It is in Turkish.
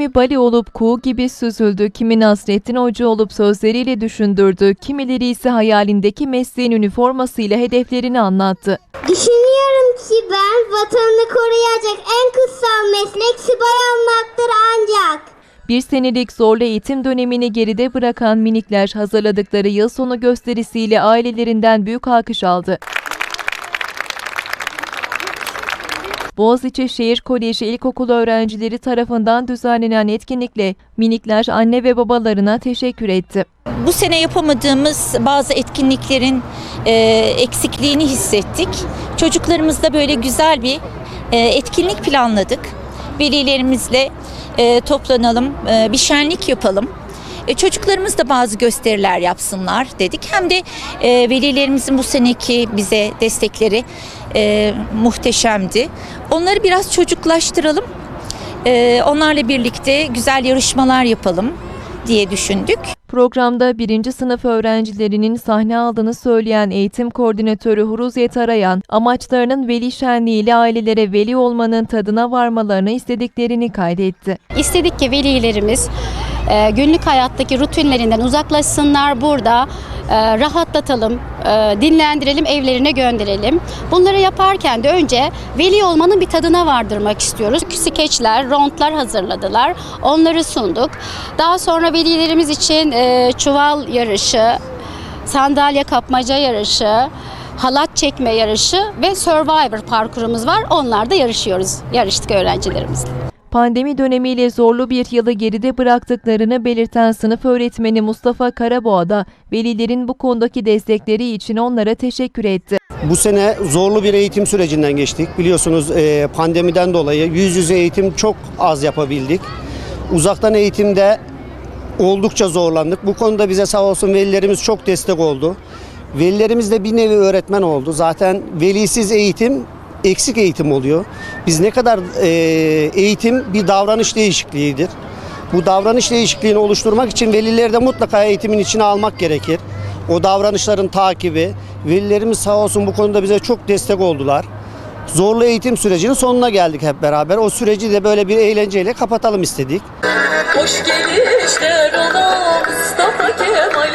Bali olup kuğu gibi süzüldü, kimi Nasrettin Hoca olup sözleriyle düşündürdü, kimileri ise hayalindeki mesleğin üniformasıyla hedeflerini anlattı. Düşünüyorum ki ben vatanını koruyacak en kutsal meslek subay olmaktır ancak. Bir senelik zorlu eğitim dönemini geride bırakan minikler hazırladıkları yıl sonu gösterisiyle ailelerinden büyük alkış aldı. Boğaziçi Şehir Koleji İlkokulu öğrencileri tarafından düzenlenen etkinlikle minikler anne ve babalarına teşekkür etti. Bu sene yapamadığımız bazı etkinliklerin e, eksikliğini hissettik. Çocuklarımızla böyle güzel bir e, etkinlik planladık. Velilerimizle e, toplanalım, e, bir şenlik yapalım. E, çocuklarımız da bazı gösteriler yapsınlar dedik. Hem de e, velilerimizin bu seneki bize destekleri e, muhteşemdi. Onları biraz çocuklaştıralım. E, onlarla birlikte güzel yarışmalar yapalım diye düşündük. Programda birinci sınıf öğrencilerinin sahne aldığını söyleyen eğitim koordinatörü Huruziyet Arayan, amaçlarının veli şenliğiyle ailelere veli olmanın tadına varmalarını istediklerini kaydetti. İstedik ki velilerimiz e, günlük hayattaki rutinlerinden uzaklaşsınlar burada e, rahatlatalım, e, dinlendirelim, evlerine gönderelim. Bunları yaparken de önce veli olmanın bir tadına vardırmak istiyoruz. Skeçler, rondlar hazırladılar. Onları sunduk. Daha sonra velilerimiz için e, çuval yarışı, sandalye kapmaca yarışı, halat çekme yarışı ve Survivor parkurumuz var. Onlarda yarışıyoruz. Yarıştık öğrencilerimizle. Pandemi dönemiyle zorlu bir yılı geride bıraktıklarını belirten sınıf öğretmeni Mustafa Karaboğa da velilerin bu konudaki destekleri için onlara teşekkür etti. Bu sene zorlu bir eğitim sürecinden geçtik. Biliyorsunuz e, pandemiden dolayı yüz yüze eğitim çok az yapabildik. Uzaktan eğitimde oldukça zorlandık. Bu konuda bize sağ olsun velilerimiz çok destek oldu. Velilerimiz de bir nevi öğretmen oldu. Zaten velisiz eğitim eksik eğitim oluyor. Biz ne kadar e, eğitim bir davranış değişikliğidir. Bu davranış değişikliğini oluşturmak için velileri de mutlaka eğitimin içine almak gerekir. O davranışların takibi. Velilerimiz sağ olsun bu konuda bize çok destek oldular. Zorlu eğitim sürecinin sonuna geldik hep beraber. O süreci de böyle bir eğlenceyle kapatalım istedik. Hoş gelişler ola Mustafa Kemal